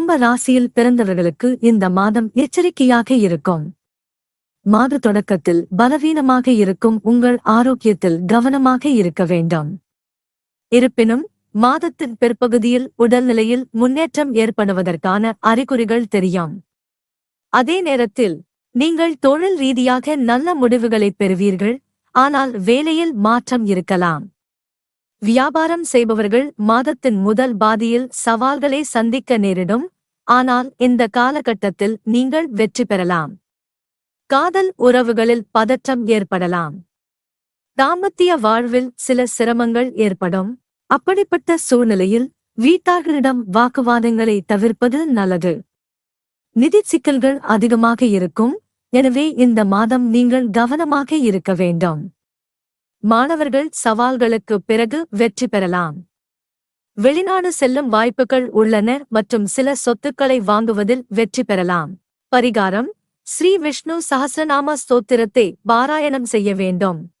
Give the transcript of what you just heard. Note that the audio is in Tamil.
கும்ப ராசியில் பிறந்தவர்களுக்கு இந்த மாதம் எச்சரிக்கையாக இருக்கும். மாத தொடக்கத்தில் பலவீனமாக இருக்கும் உங்கள் ஆரோக்கியத்தில் கவனமாக இருக்க வேண்டும். இருப்பினும் மாதத்தின் பிற்பகுதியில் உடல்நிலையில் முன்னேற்றம் ஏற்படுவதற்கான அறிகுறிகள் தெரியும். அதே நேரத்தில் நீங்கள் தொழில் ரீதியாக நல்ல முடிவுகளை பெறுவீர்கள் ஆனால் வேலையில் மாற்றம் இருக்கலாம். வியாபாரம் செய்பவர்கள் மாதத்தின் முதல் பாதியில் சவால்களை சந்திக்க நேரிடும். ஆனால் இந்த காலகட்டத்தில் நீங்கள் வெற்றி பெறலாம். காதல் உறவுகளில் பதற்றம் ஏற்படலாம். தாம்பத்திய வாழ்வில் சில சிரமங்கள் ஏற்படும். அப்படிப்பட்ட சூழ்நிலையில் வீட்டார்களிடம் வாக்குவாதங்களை தவிர்ப்பது நல்லது. நிதி சிக்கல்கள் அதிகமாக இருக்கும். எனவே இந்த மாதம் நீங்கள் கவனமாக இருக்க வேண்டும். மாணவர்கள் சவால்களுக்கு பிறகு வெற்றி பெறலாம். வெளிநாடு செல்லும் வாய்ப்புகள் உள்ளன மற்றும் சில சொத்துக்களை வாங்குவதில் வெற்றி பெறலாம். பரிகாரம் ஸ்ரீ விஷ்ணு சஹசிரநாம ஸ்தோத்திரத்தை பாராயணம் செய்ய வேண்டும்.